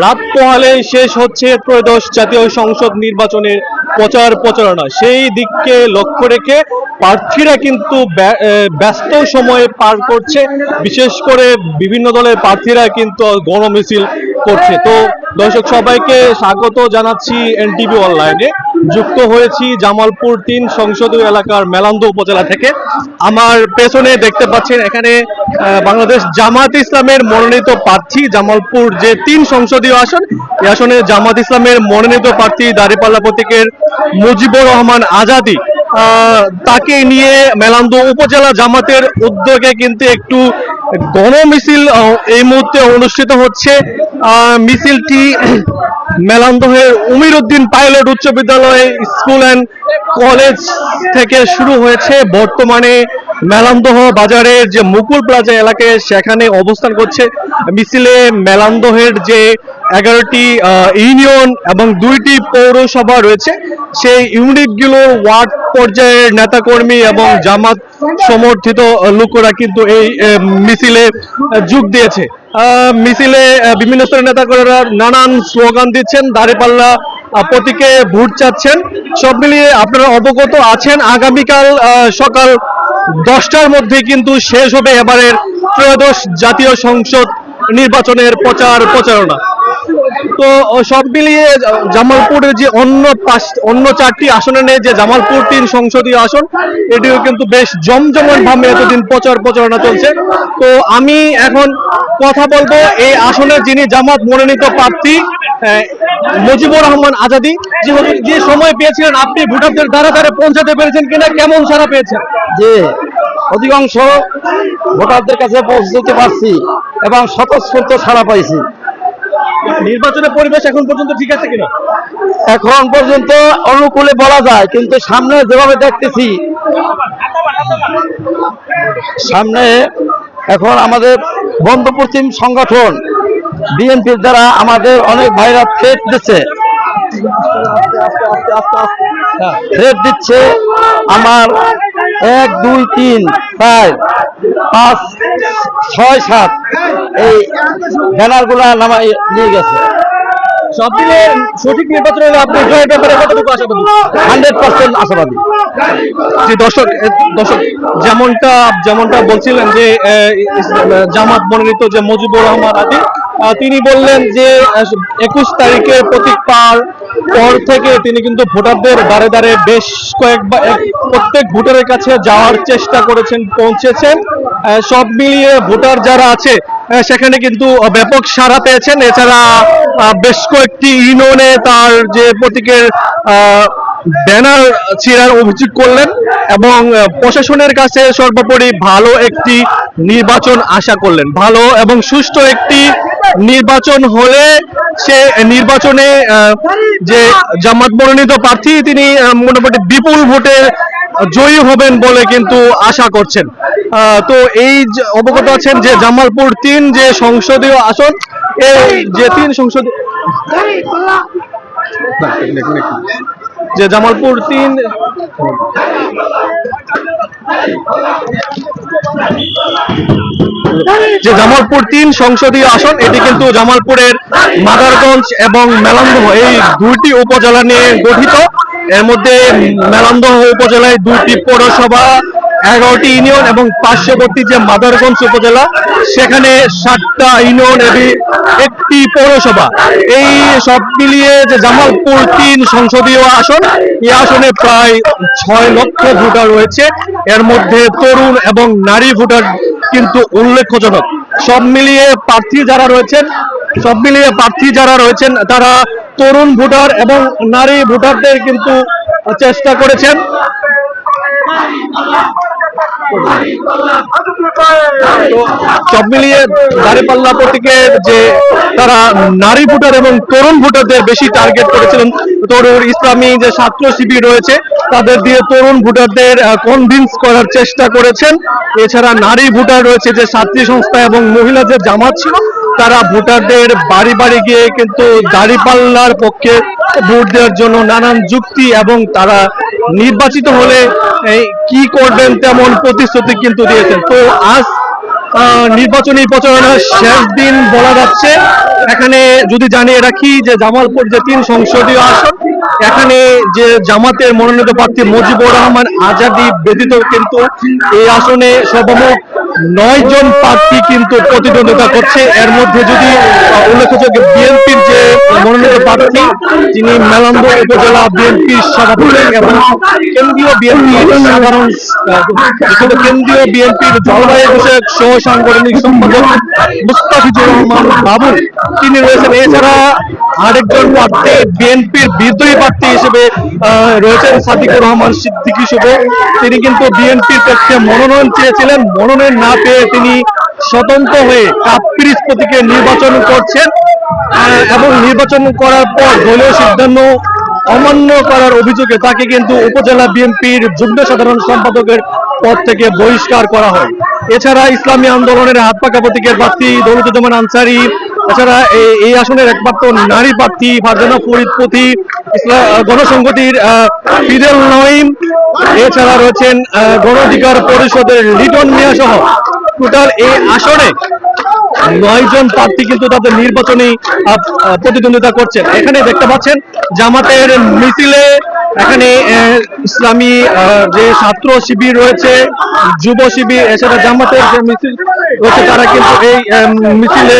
রাত পোহালে শেষ হচ্ছে ত্রয়োদশ জাতীয় সংসদ নির্বাচনের প্রচার প্রচারণা। সেই দিককে লক্ষ্য রেখে প্রার্থীরা কিন্তু ব্যা- ব্যস্ত সময়ে পার করছে। বিশেষ করে বিভিন্ন দলের প্রার্থীরা কিন্তু গণমিছিল করছে। তো দর্শক, সবাইকে স্বাগত জানাচ্ছি এনটিভি অনলাইনে। যুক্ত হয়েছি জামালপুর তিন সংসদীয় এলাকার মেলান্দ উপজেলা থেকে। আমার পেছনে দেখতে পাচ্ছেন এখানে বাংলাদেশ জামাত ইসলামের মনোনীত প্রার্থী, জামালপুর যে তিন সংসদীয় আসন, এই আসনে জামাত ইসলামের মনোনীত প্রার্থী দাঁড়িপাল্লা প্রতীকের মুজিবুর রহমান আজাদি। তাকে নিয়ে মেলান্দ উপজেলা জামাতের উদ্যোগে কিন্তু একটু গণমিছিল মিছিল এই মুহূর্তে অনুষ্ঠিত হচ্ছে। মিছিলটি মিছিলটি মেলান্দহের উমির উদ্দিন পাইলট উচ্চ বিদ্যালয় স্কুল অ্যান্ড কলেজ থেকে শুরু হয়েছে। বর্তমানে মেলান্দহ বাজারের যে মুকুল প্লাজা এলাকায় সেখানে অবস্থান করছে মিছিলে মেলান্দহের যে এগারোটি ইউনিয়ন এবং দুইটি পৌরসভা রয়েছে। সেই ইউনিটগুলো ওয়ার্ড পর্যায়ের নেতাকর্মী এবং জামাত সমর্থিত লোকেরা কিন্তু এই মিছিলে যোগ দিয়েছে। মিছিলে বিভিন্ন স্তরের নেতাকর্মীরা নানান স্লোগান দিচ্ছেন। দাঁড়িপাল্লা প্রতীকে ভোট চাচ্ছেন। সব মিলিয়ে আপনারা অবগত আছেন। আগামীকাল সকাল দশটার মধ্যে কিন্তু শেষ হবে এবারের ত্রয়োদশ জাতীয় সংসদ নির্বাচনের প্রচার প্রচারণা। তো সব মিলিয়ে জামালপুরের যে অন্য পাঁচ, অন্য চারটি আসনে নেই যে জামালপুর তিন সংসদীয় আসন, এটিও কিন্তু বেশ জমজমাট ভাবে এতদিন প্রচার প্রচারণা চলছে। তো, আমি এখন কথা বলব, এই আসনের যিনি জামাত মনোনীত প্রার্থী মুজিবুর রহমান আজাদি যে সময় পেয়েছিলেন আপনি ভোটারদের দ্বারা দ্বারা পৌঁছাতে পেরেছেন কিনা কেমন সারা পেয়েছেন? যে অধিকাংশ ভোটারদের কাছে পৌঁছতে পারছি এবং স্বতঃস্ফূর্ত সাড়া পাইছি। নির্বাচনের পরিবেশ এখন পর্যন্ত ঠিক আছে কিনা? এখন পর্যন্ত অনুকূলে বলা যায় কিন্তু সামনে যেভাবে দেখতেছি সামনে এখন আমাদের বন্ধ পশ্চিম সংগঠন বিএনপির দ্বারা আমাদের অনেক ভাইরা থ্রেট দিচ্ছে। থ্রেট দিচ্ছে আমার এক দুই তিন চার পাঁচ ছয় সাত এই ব্যানারগুলা নামাই নিয়ে গেছে। সব মিলে সঠিক নির্বাচন হলে আপনি জয়ের ব্যাপারে কতটুকু আশাবাদী? হান্ড্রেড পার্সেন্ট আশাবাদী। জি দর্শক দর্শক যেমনটা যেমনটা বলছিলেন যে জামাত মনোনীত যে মুজিবুর রহমান আদি তিনি বললেন যে একুশ তারিখে প্রতীক পার পর থেকে তিনি কিন্তু ভোটারদের দ্বারে দ্বারে বেশ কয়েকবার প্রত্যেক ভোটারের কাছে যাওয়ার চেষ্টা করেছেন, পৌঁছেছেন। সব মিলিয়ে ভোটার যারা আছে সেখানে কিন্তু ব্যাপক সাড়া পেয়েছেন। এছাড়া বেশ কয়েকটি ইউনিয়নে তার যে প্রতীকের ব্যানার ছিঁড়ার অভিযোগ করলেন এবং প্রশাসনের কাছে সর্বোপরি ভালো একটি নির্বাচন আশা করলেন। ভালো এবং সুষ্ঠু একটি নির্বাচন হলে সে নির্বাচনে যে জামাত মনোনীত প্রার্থী, তিনি মোটামুটি বিপুল ভোটে জয়ী হবেন বলে কিন্তু আশা করছেন। তো এই অবগত আছেন যে জামালপুর তিন যে সংসদীয় আসন, এই যে তিন সংসদীয় যে জামালপুর তিন যে জামালপুর তিন সংসদীয় আসন, এটি কিন্তু জামালপুরের মাদারগঞ্জ এবং মেলান্দহ। এই দুইটি উপজেলা নিয়ে গঠিত। এর মধ্যে মেলান্দহ উপজেলায় দুইটি পৌরসভা, এগারোটি ইউনিয়ন এবং পার্শ্ববর্তী যে মাদারগঞ্জ উপজেলা, সেখানে সাতটা ইউনিয়ন একটি পৌরসভা। এই সব মিলিয়ে যে জামালপুর তিন সংসদীয় আসন, এই আসনে প্রায় ছয় লক্ষ ভোটার রয়েছে। এর মধ্যে তরুণ এবং নারী ভোটার কিন্তু উল্লেখজনক। সব মিলিয়ে প্রার্থী যারা রয়েছেন, সব মিলিয়ে প্রার্থী যারা রয়েছেন, তারা তরুণ ভোটার এবং নারী ভোটারদের কিন্তু চেষ্টা করেছেন। সব মিলিয়ে দাঁড়িপাল্লা প্রতীকের যে তারা নারী ভোটার এবং তরুণ ভোটারদের বেশি টার্গেট করেছিলেন, তরুণ ইসলামী যে ছাত্র শিবির রয়েছে, তাদের দিয়ে তরুণ ভোটারদের কনভিন্স করার চেষ্টা করেছেন। এছাড়া নারী ভোটার রয়েছে যে ছাত্রী সংস্থা এবং মহিলাদের জামাত ছিল, তারা ভোটারদের বাড়ি বাড়ি গিয়ে কিন্তু দাঁড়িপাল্লার পক্ষে ভোট দেওয়ার জন্য নানান যুক্তি এবং তারা নির্বাচিত হলে কি করবেন তেমন প্রতিশ্রুতি কিন্তু দিয়েছেন। তো আজ নির্বাচনী প্রচারণার শেষ দিন বলা যাচ্ছে। এখানে যদি জানিয়ে রাখি যে জামালপুর যে তিন সংসদীয় আসন এখানে যে জামাতের মনোনীত প্রার্থী মুজিবুর রহমান আজাদি ব্যতীত কিন্তু এই আসনে সর্বমোট নয় জন প্রার্থী কিন্তু প্রতিদ্বন্দ্বিতা করছে। এর মধ্যে যদি উল্লেখযোগ্য বিএনপির যে মনোনীত প্রার্থী, যিনি মেলান্দ উপজেলা বিএনপির সভাপতি এবং কেন্দ্রীয় বিএনপির সাধারণ কেন্দ্রীয় বিএনপির জলবায়ু বিষয়ক সহ সাংগঠনিক সম্পাদক মুস্তাফিজুর রহমান বাবুল তিনি রয়েছেন। এছাড়া আরেকজন প্রার্থী বিএনপির বিদ্রোহী প্রার্থী হিসেবে রয়েছেন সাদিকুর রহমান সিদ্দিকী শুভ তিনি কিন্তু বিএনপির পক্ষে মনোনয়ন চেয়েছিলেন। মনোনয়ন না পেয়ে তিনি স্বতন্ত্র হয়ে কাপ্রিস প্রতীকে নির্বাচন করছেন। এবং নির্বাচন করার পর দলীয় সিদ্ধান্ত অমান্য করার অভিযোগে তাকে কিন্তু উপজেলা বিএনপির যুগ্ম সাধারণ সম্পাদকের পদ থেকে বহিষ্কার করা হয়। এছাড়া ইসলামী আন্দোলনের হাত পাকা প্রতীকের প্রার্থী দৌলতুজ্জামান আনসারি এছাড়া এই- আসনের একমাত্র নারী প্রার্থী ফারজানা ফরিদ পথি ইসলাম গণসংহতির আহ, ফিদেল নঈম। এছাড়া রয়েছেন আহ, গণ অধিকার পরিষদের লিটন মিয়া সহ। টোটাল এই আসনে নয় জন প্রার্থী কিন্তু তাদের নির্বাচনী প্রতিদ্বন্দ্বিতা করছেন। এখানে দেখতে পাচ্ছেন জামাতের মিছিলে এখানে ইসলামী যে ছাত্র শিবির রয়েছে যুব শিবির এছাড়া জামাতের যে মিছিল রয়েছে তারা কিন্তু এই মিছিলে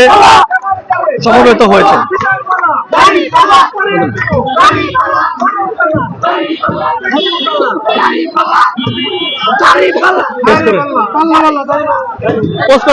সমবেত হয়েছে পোস্ট